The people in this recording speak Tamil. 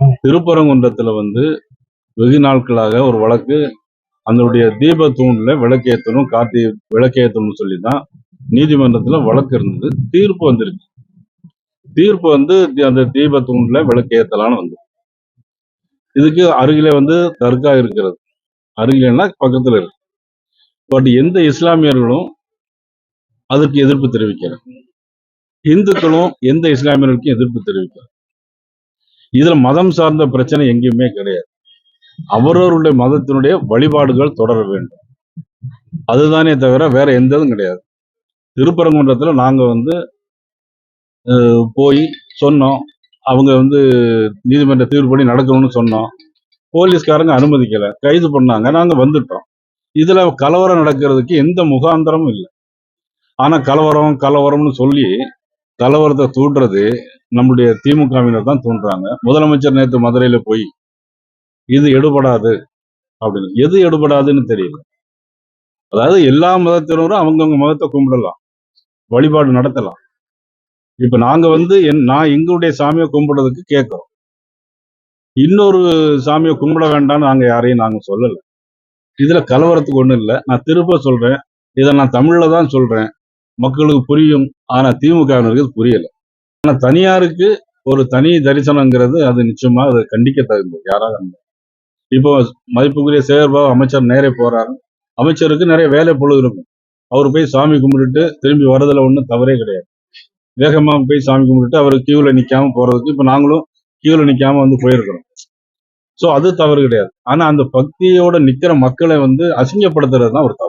திருப்பரங்குன்றத்துல வந்து வெகு நாட்களாக ஒரு வழக்கு அதனுடைய தீப தூண்ல விளக்கேற்றணும் கார்த்தி விளக்கேற்றணும்னு சொல்லி தான் நீதிமன்றத்துல வழக்கு இருந்தது. தீர்ப்பு வந்திருக்கு. தீர்ப்பு வந்து தி- அந்த தீப தூண்ல விளக்கேற்றலான்னு வந்து இதுக்கு அருகிலே வந்து தர்கா இருக்கிறது. அருகிலேன்னா பக்கத்துல இருக்கு. பட் எந்த இஸ்லாமியர்களும் அதற்கு எதிர்ப்பு தெரிவிக்கிறார் இந்துக்களும் எந்த இஸ்லாமியர்களுக்கும் எதிர்ப்பு தெரிவிக்கிறார் இதுல மதம் சார்ந்த பிரச்சனை எங்கேயுமே கிடையாது. அவரவருடைய மதத்தினுடைய வழிபாடுகள் தொடர வேண்டும். அதுதானே தவிர வேற எந்த இதுவும் கிடையாது. திருப்பரங்குன்றத்துல நாங்க வந்து போய் சொன்னோம். அவங்க வந்து நீதிமன்ற தீர்ப்படி நடக்கணும்னு சொன்னோம். போலீஸ்காரங்க அனுமதிக்கல. கைது பண்ணாங்க. நாங்க வந்துட்டோம். இதுல கலவரம் நடக்கிறதுக்கு எந்த முகாந்திரமும் இல்லை. ஆனா கலவரம் கலவரம்னு சொல்லி கலவரத்தை தூண்டுறது நம்முடைய திமுகவினர் தான் தோன்றாங்க. முதலமைச்சர் நேற்று மதுரையில போய் இது எடுபடாது அப்படின்னு. எது எடுபடாதுன்னு தெரியல. அதாவது எல்லா மதத்தினரும் அவங்கவுங்க மதத்தை கும்பிடலாம். வழிபாடு நடத்தலாம். இப்ப நாங்க வந்து என் நான் எங்களுடைய சாமியை கும்பிடுறதுக்கு கேட்கிறோம். இன்னொரு சாமியை கும்பிட வேண்டாம்னு நாங்க யாரையும் நாங்க சொல்லலை. இதுல கலவரத்துக்கு ஒண்ணும் இல்லை. நான் திரும்ப சொல்றேன். இதை நான் தமிழ்ல தான் சொல்றேன். மக்களுக்கு புரியும். ஆனா திமுகவினருக்கு புரியலை புரியல. ஆனா தனியாருக்கு ஒரு தனி தரிசனங்கிறது அது நிச்சயமா அது கண்டிக்க தகுந்தது. யாராக இருந்தாலும். இப்போ மதிப்புக்குரிய சேகர்பாபு அமைச்சர் நேரே போறாரு. அமைச்சருக்கு நிறைய வேலை பொழுது இருக்கும். அவர் போய் சாமி கும்பிட்டுட்டு திரும்பி வரதுல ஒன்றும் தவறே கிடையாது. வேகமா போய் சாமி கும்பிட்டுட்டு அவர் கியூல நிக்காம போறதுக்கு இப்ப நாங்களும் கியூல நிக்காம வந்து போயிருக்கிறோம். சோ அது தவறு கிடையாது. ஆனா அந்த பக்தியோட நிக்கிற மக்களை வந்து அசிங்கப்படுத்துறது தான் ஒரு தவறு.